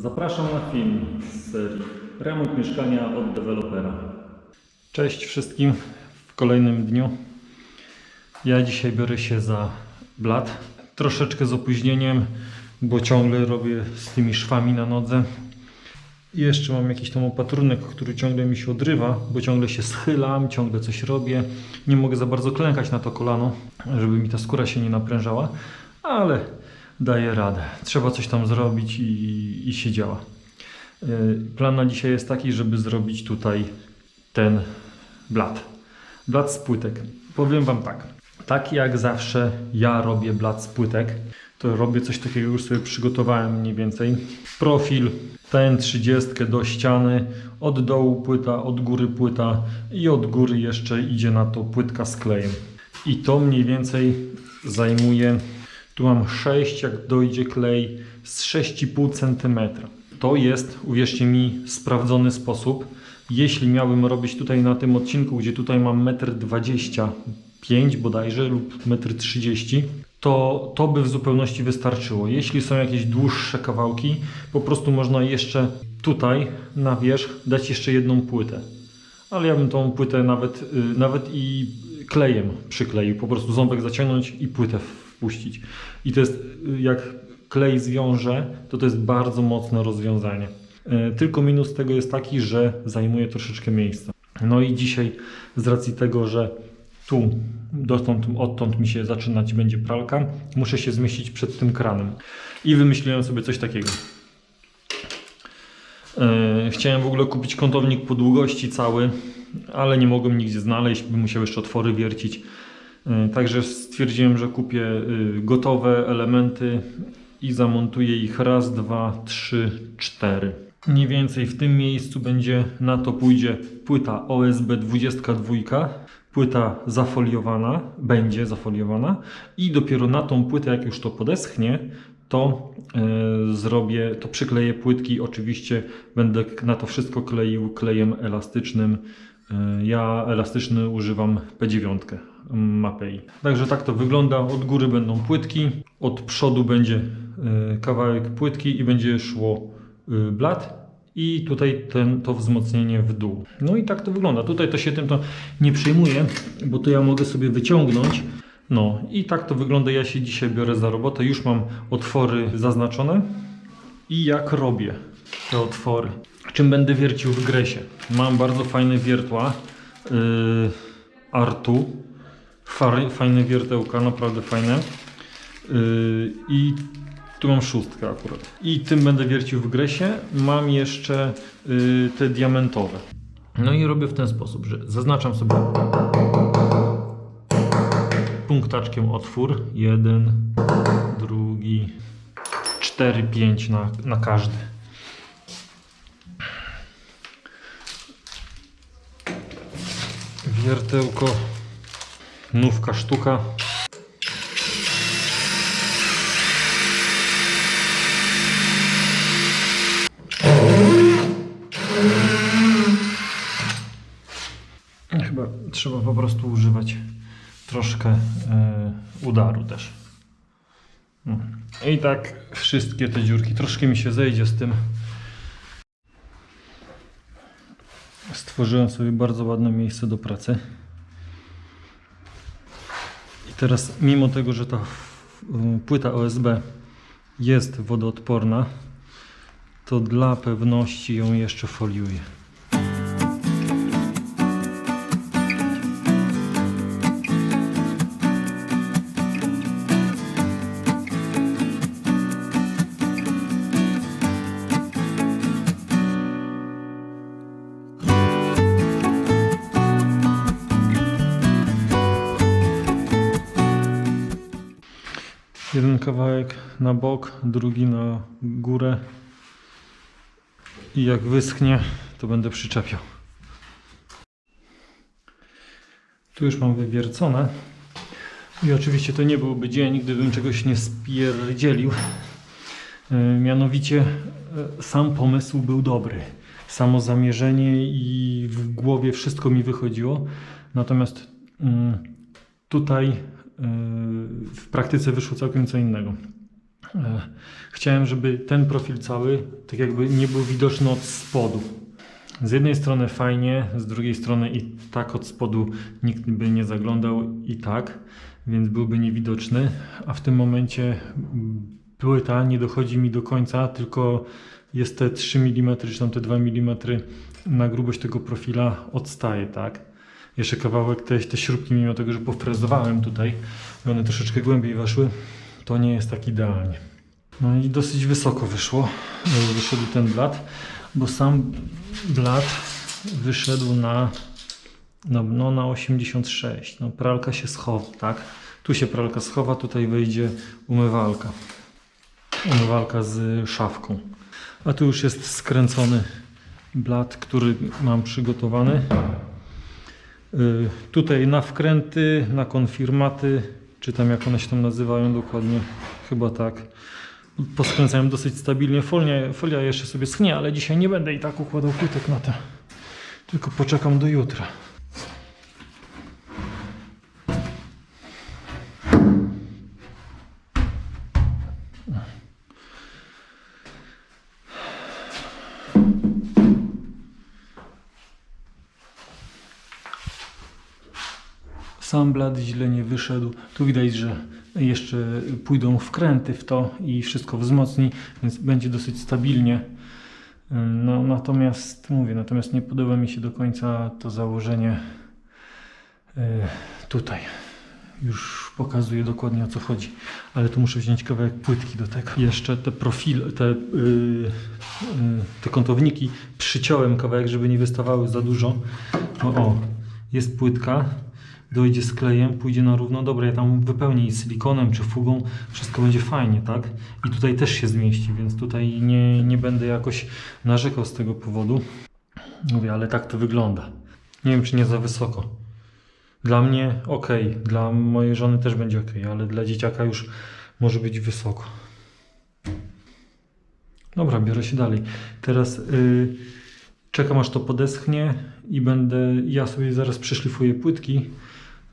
Zapraszam na film z serii Remont mieszkania od dewelopera. Cześć wszystkim w kolejnym dniu. Ja dzisiaj biorę się za blat. Troszeczkę z opóźnieniem, bo ciągle robię z tymi szwami na nodze. I jeszcze mam jakiś tam opatrunek, który ciągle mi się odrywa, bo ciągle się schylam, ciągle coś robię. Nie mogę za bardzo klękać na to kolano, żeby mi ta skóra się nie naprężała, ale daję radę. Trzeba coś tam zrobić i, i się działa. Yy, Plan na dzisiaj jest taki, żeby zrobić tutaj ten blat. Blat z płytek. Powiem Wam tak. Tak jak zawsze ja robię blat z płytek, to robię coś takiego, już sobie przygotowałem mniej więcej. Profil, ten 30 do ściany, od dołu płyta, od góry płyta i od góry jeszcze idzie na to płytka z klejem. I to mniej więcej zajmuje, tu mam 6, jak dojdzie klej, z 6,5 cm. To jest, uwierzcie mi, sprawdzony sposób. Jeśli miałbym robić tutaj na tym odcinku, gdzie tutaj mam 1,25 m bodajże lub 1,30 m, to to by w zupełności wystarczyło. Jeśli są jakieś dłuższe kawałki, po prostu można jeszcze tutaj na wierzch dać jeszcze jedną płytę. Ale ja bym tą płytę nawet, y, nawet i klejem przykleił. Po prostu ząbek zaciągnąć i płytę wpuścić. I to jest, y, jak klej zwiąże, to to jest bardzo mocne rozwiązanie. Y, Tylko minus tego jest taki, że zajmuje troszeczkę miejsca. No i dzisiaj z racji tego, że tu dotąd, odtąd mi się zaczynać będzie pralka, muszę się zmieścić przed tym kranem. I wymyśliłem sobie coś takiego. E, Chciałem w ogóle kupić kątownik po długości cały, ale nie mogłem nigdzie znaleźć, bym musiał jeszcze otwory wiercić. E, Także stwierdziłem, że kupię y, gotowe elementy i zamontuję ich raz, dwa, trzy, cztery. Mniej więcej w tym miejscu będzie na to pójdzie płyta OSB 22, płyta zafoliowana, będzie zafoliowana i dopiero na tą płytę, jak już to podeschnie, to e, zrobię, to przykleję płytki. Oczywiście będę na to wszystko kleił klejem elastycznym. E, ja elastyczny używam P9 Mapei. Także tak to wygląda. Od góry będą płytki, od przodu będzie e, kawałek płytki i będzie szło e, blat. I tutaj ten, to wzmocnienie w dół. No i tak to wygląda. Tutaj to się tym to nie przejmuje, bo to ja mogę sobie wyciągnąć. No i tak to wygląda. Ja się dzisiaj biorę za robotę. Już mam otwory zaznaczone. I jak robię te otwory. Czym będę wiercił w gresie. Mam bardzo fajne wiertła. Yy, Artu. Far, fajne wiertełka, naprawdę fajne. Yy, I tu mam szóstkę akurat. I tym będę wiercił w gresie. Mam jeszcze yy, te diamentowe. No i robię w ten sposób, że zaznaczam sobie punktaczkiem otwór. Jeden, drugi, cztery, pięć na, na każdy. Wiertełko, nówka sztuka. Chyba trzeba po prostu używać troszkę e, udaru też. No. I tak wszystkie te dziurki. Troszkę mi się zejdzie z tym. Stworzyłem sobie bardzo ładne miejsce do pracy. I teraz, mimo tego, że ta y, płyta OSB jest wodoodporna, to dla pewności ją jeszcze foliuję. Jeden kawałek na bok, drugi na górę. I jak wyschnie, to będę przyczepiał. Tu już mam wywiercone. I oczywiście to nie byłby dzień, gdybym czegoś nie spierdzielił. E, Mianowicie e, sam pomysł był dobry. Samo zamierzenie i w głowie wszystko mi wychodziło. Natomiast mm, tutaj w praktyce wyszło całkiem co innego. E, Chciałem, żeby ten profil cały tak jakby nie był widoczny od spodu. Z jednej strony fajnie, z drugiej strony i tak od spodu nikt by nie zaglądał i tak, więc byłby niewidoczny, a w tym momencie płyta nie dochodzi mi do końca, tylko jest te 3 mm czy tam te 2 mm na grubość tego profila odstaje, tak? Jeszcze kawałek te, te śrubki, mimo tego, że pofrezowałem tutaj i one troszeczkę głębiej weszły, to nie jest tak idealnie. No i dosyć wysoko wyszło, e, wyszedł ten blat, bo sam blat wyszedł na, no, no na 86. No pralka się schowa, tak? Tu się pralka schowa, tutaj wejdzie umywalka. Umywalka z szafką. A tu już jest skręcony blat, który mam przygotowany. Y, Tutaj na wkręty, na konfirmaty, czy tam jak one się tam nazywają dokładnie, chyba tak. Poskręcałem dosyć stabilnie. Folia, folia jeszcze sobie schnie, ale dzisiaj nie będę i tak układał płytek na to. Tylko poczekam do jutra. Blat źle nie wyszedł. Tu widać, że jeszcze pójdą wkręty w to i wszystko wzmocni, więc będzie dosyć stabilnie. No, natomiast mówię, natomiast nie podoba mi się do końca to założenie e, tutaj. Już pokazuję dokładnie o co chodzi, ale tu muszę wziąć kawałek płytki do tego. Jeszcze te profile, te, yy, yy, te kątowniki przyciąłem kawałek, żeby nie wystawały za dużo. O, o, jest płytka, dojdzie z klejem, pójdzie na równo. Dobra, ja tam wypełnię silikonem czy fugą, wszystko będzie fajnie, tak? I tutaj też się zmieści, więc tutaj nie, nie będę jakoś narzekał z tego powodu. Mówię, ale tak to wygląda. Nie wiem, czy nie za wysoko. Dla mnie ok, dla mojej żony też będzie ok, ale dla dzieciaka już może być wysoko. Dobra, biorę się dalej. Teraz y, czekam aż to podeschnie i będę, ja sobie zaraz przeszlifuję płytki.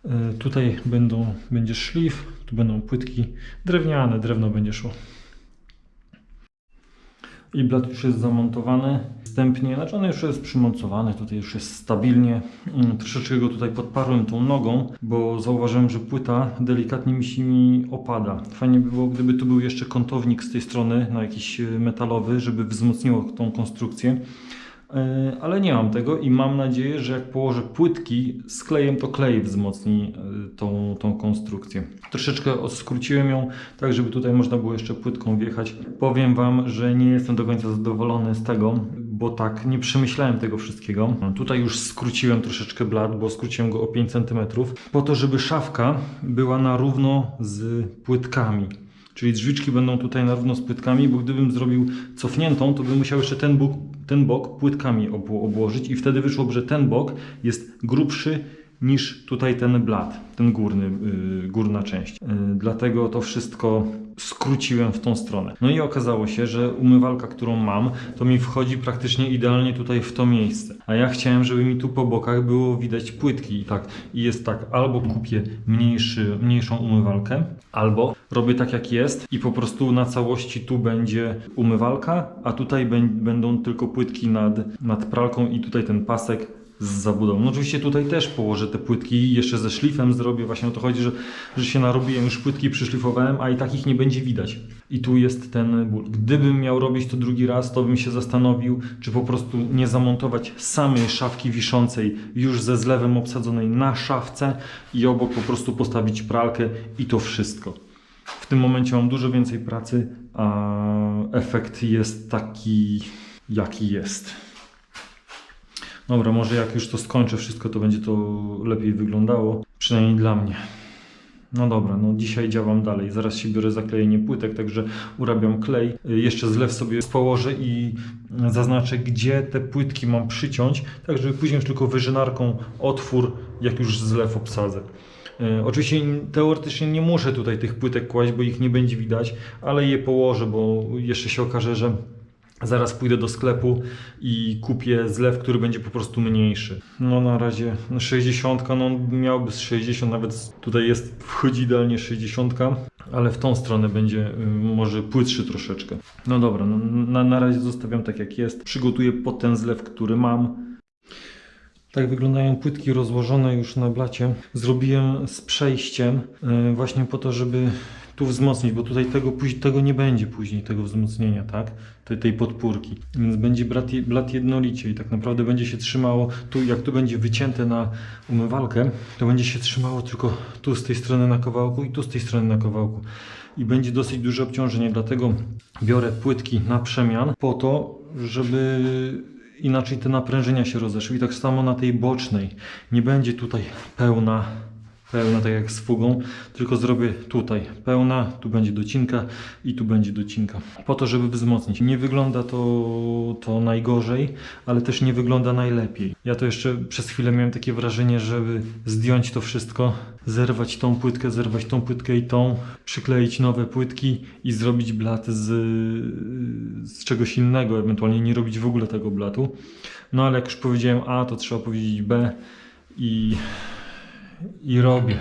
Y, tutaj będą, będzie szlif, tu będą płytki drewniane, drewno będzie szło. I blat już jest zamontowany wstępnie, znaczy on już jest przymocowany, tutaj już jest stabilnie. Mm, Troszeczkę go tutaj podparłem tą nogą, bo zauważyłem, że płyta delikatnie mi się mi opada. Fajnie by było, gdyby tu był jeszcze kątownik z tej strony, na jakiś e, metalowy, żeby wzmocniło tą konstrukcję. E, Ale nie mam tego i mam nadzieję, że jak położę płytki z klejem, to klej wzmocni e, tą, tą konstrukcję. Troszeczkę skróciłem ją, tak żeby tutaj można było jeszcze płytką wjechać. Powiem Wam, że nie jestem do końca zadowolony z tego, bo tak nie przemyślałem tego wszystkiego. Tutaj już skróciłem troszeczkę blat, bo skróciłem go o 5 cm, po to, żeby szafka była na równo z płytkami. Czyli drzwiczki będą tutaj na równo z płytkami, bo gdybym zrobił cofniętą, to bym musiał jeszcze ten bok, ten bok płytkami obło- obłożyć i wtedy wyszłoby, że ten bok jest grubszy niż tutaj ten blat, ten górny, yy, górna część. Yy, dlatego to wszystko skróciłem w tą stronę. No i okazało się, że umywalka, którą mam, to mi wchodzi praktycznie idealnie tutaj w to miejsce. A ja chciałem, żeby mi tu po bokach było widać płytki i tak. I jest tak, albo kupię mniejszy, mniejszą umywalkę, albo robię tak jak jest i po prostu na całości tu będzie umywalka, a tutaj bę- będą tylko płytki nad, nad pralką i tutaj ten pasek z zabudową. No oczywiście tutaj też położę te płytki jeszcze ze szlifem zrobię. Właśnie o to chodzi, że, że się narobiłem już płytki, przyszlifowałem, a i tak ich nie będzie widać. I tu jest ten ból. Gdybym miał robić to drugi raz, to bym się zastanowił, czy po prostu nie zamontować samej szafki wiszącej już ze zlewem obsadzonej na szafce i obok po prostu postawić pralkę i to wszystko. W tym momencie mam dużo więcej pracy, a efekt jest taki, jaki jest. Dobra, może jak już to skończę wszystko, to będzie to lepiej wyglądało. Przynajmniej dla mnie. No dobra, no dzisiaj działam dalej. Zaraz się biorę za klejenie płytek, także urabiam klej. Y, Jeszcze zlew sobie położę i zaznaczę, gdzie te płytki mam przyciąć, tak żeby później już tylko wyżynarką otwór, jak już zlew obsadzę. Y, Oczywiście teoretycznie nie muszę tutaj tych płytek kłaść, bo ich nie będzie widać, ale je położę, bo jeszcze się okaże, że Zaraz pójdę do sklepu i kupię zlew, który będzie po prostu mniejszy. No na razie no 60, no miałby z 60, nawet tutaj jest, wchodzi idealnie 60, ale w tą stronę będzie y, może płytszy troszeczkę. No dobra, no, na, na razie zostawiam tak jak jest. Przygotuję pod ten zlew, który mam. Tak wyglądają płytki rozłożone już na blacie. Zrobiłem z przejściem y, właśnie po to, żeby tu wzmocnić, bo tutaj tego, tego nie będzie później, tego wzmocnienia, tak? Tej, tej podpórki. Więc będzie blat, blat jednolicie i tak naprawdę będzie się trzymało, tu jak tu będzie wycięte na umywalkę, to będzie się trzymało tylko tu z tej strony na kawałku i tu z tej strony na kawałku. I będzie dosyć duże obciążenie, dlatego biorę płytki na przemian po to, żeby inaczej te naprężenia się rozeszły. I tak samo na tej bocznej. Nie będzie tutaj pełna, pełna tak jak z fugą, tylko zrobię tutaj pełna, tu będzie docinka i tu będzie docinka. Po to, żeby wzmocnić. Nie wygląda to, to najgorzej, ale też nie wygląda najlepiej. Ja to jeszcze przez chwilę miałem takie wrażenie, żeby zdjąć to wszystko, zerwać tą płytkę, zerwać tą płytkę i tą, przykleić nowe płytki i zrobić blat z, z czegoś innego, ewentualnie nie robić w ogóle tego blatu. No ale jak już powiedziałem A, to trzeba powiedzieć B i, i robię.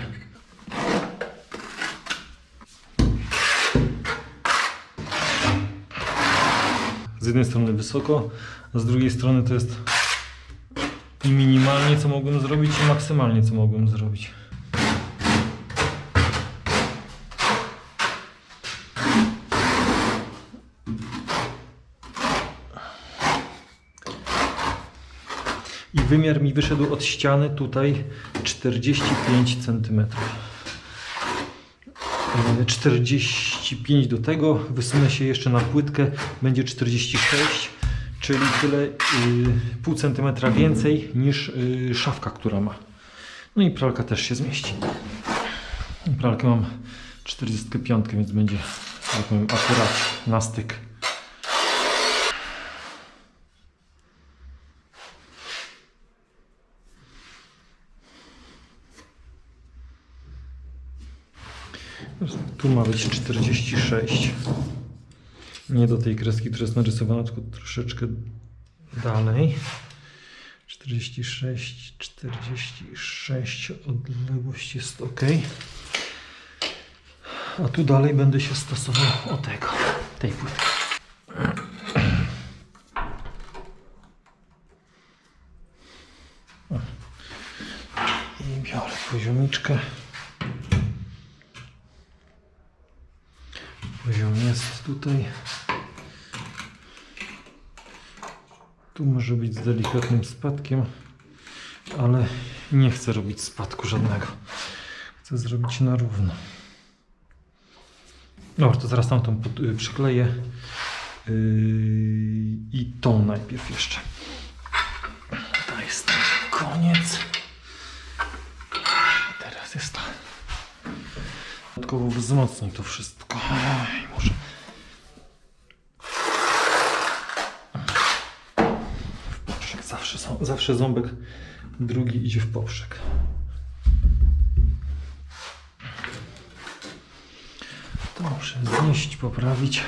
Z jednej strony wysoko, a z drugiej strony to jest i minimalnie co mogłem zrobić i maksymalnie co mogłem zrobić. Wymiar mi wyszedł od ściany tutaj 45 cm. 45 do tego, wysunę się jeszcze na płytkę, będzie 46, czyli tyle y, pół centymetra więcej niż y, szafka, która ma. No i pralka też się zmieści. Pralkę mam 45, więc będzie tak powiem, akurat na styk. Tu ma być 46. Nie do tej kreski, która jest narysowana, tylko troszeczkę dalej. 46, 46, odległość jest ok. A tu dalej będę się stosował o tego, tej płytki. O. I biorę poziomiczkę. Poziom jest tutaj. Tu może być z delikatnym spadkiem, ale nie chcę robić spadku żadnego. Chcę zrobić na równo. Dobra, to zaraz tamtą pod, y, przykleję. Yy, I tą najpierw jeszcze. To jest koniec. Teraz jest ta. Dodatkowo wzmocni to wszystko. Ej, może. W poprzek zawsze, ząbek drugi idzie w poprzek. To muszę znieść, poprawić.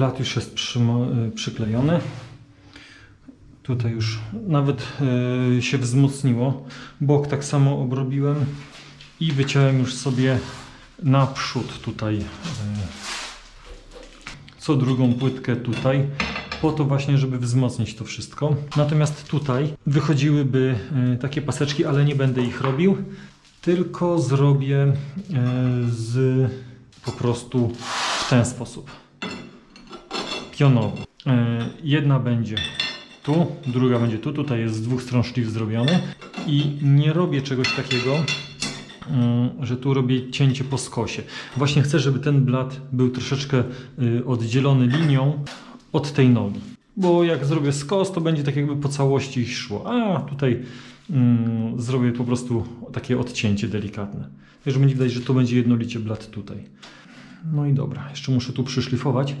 Blat już jest y, przyklejony. Tutaj już nawet y, się wzmocniło. Bok tak samo obrobiłem i wyciąłem już sobie naprzód tutaj y, co drugą płytkę tutaj po to właśnie, żeby wzmocnić to wszystko. Natomiast tutaj wychodziłyby takie paseczki, ale nie będę ich robił, tylko zrobię z po prostu ten sposób. E, Jedna będzie tu, druga będzie tu. Tutaj jest z dwóch stron szlif zrobiony. I nie robię czegoś takiego, mm, że tu robię cięcie po skosie. Właśnie chcę, żeby ten blat był troszeczkę y, oddzielony linią od tej nogi. Bo jak zrobię skos, to będzie tak jakby po całości szło. A tutaj mm, zrobię po prostu takie odcięcie delikatne. Tak, że będzie widać, że to będzie jednolicie blat tutaj. No i dobra, jeszcze muszę tu przyszlifować.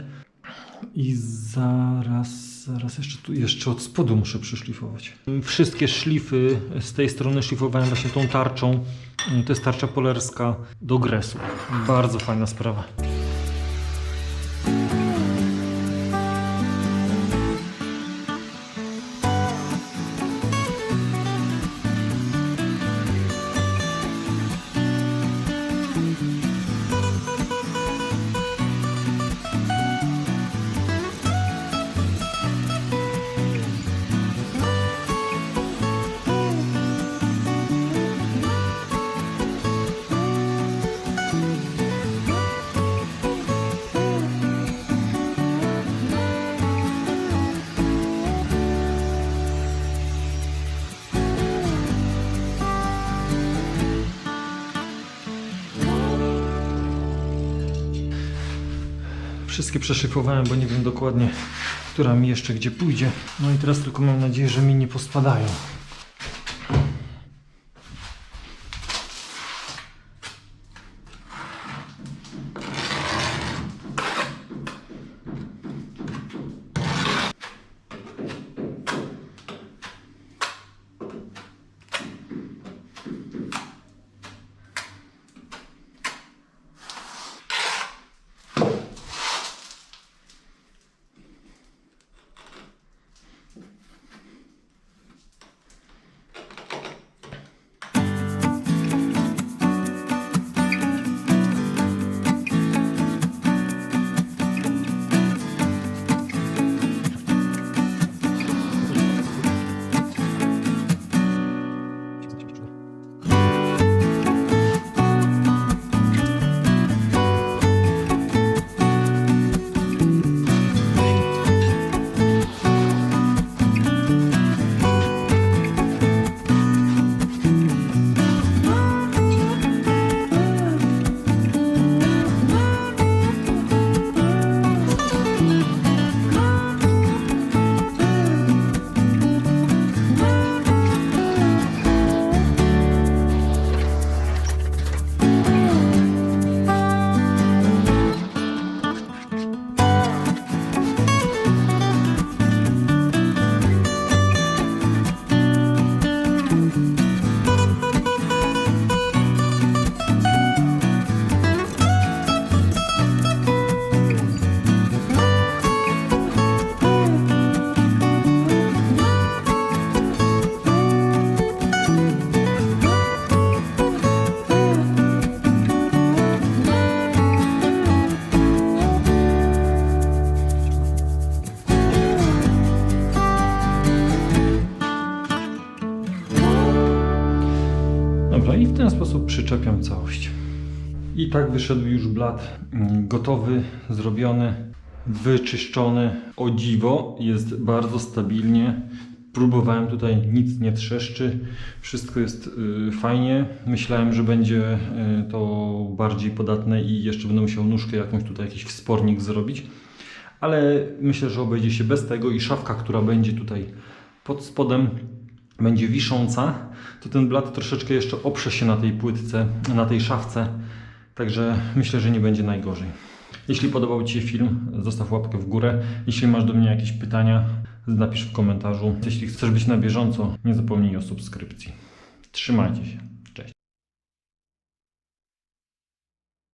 I zaraz, zaraz jeszcze tu, jeszcze od spodu muszę przyszlifować. Wszystkie szlify z tej strony szlifowałem właśnie tą tarczą. To jest tarcza polerska do gresu. Bardzo fajna sprawa. Wszystkie przeszyfowałem, bo nie wiem dokładnie, która mi jeszcze gdzie pójdzie. No i teraz tylko mam nadzieję, że mi nie pospadają. Tak wyszedł już blat mm, gotowy, zrobiony, wyczyszczony. O dziwo, jest bardzo stabilnie. Próbowałem tutaj, nic nie trzeszczy, wszystko jest y, fajnie. Myślałem, że będzie y, to bardziej podatne i jeszcze będę musiał nóżkę jakąś tutaj, jakiś wspornik zrobić. Ale myślę, że obejdzie się bez tego i szafka, która będzie tutaj pod spodem, będzie wisząca, to ten blat troszeczkę jeszcze oprze się na tej płytce, na tej szafce. Także myślę, że nie będzie najgorzej. Jeśli podobał Ci się film, zostaw łapkę w górę. Jeśli masz do mnie jakieś pytania, napisz w komentarzu. Jeśli chcesz być na bieżąco, nie zapomnij o subskrypcji. Trzymajcie się.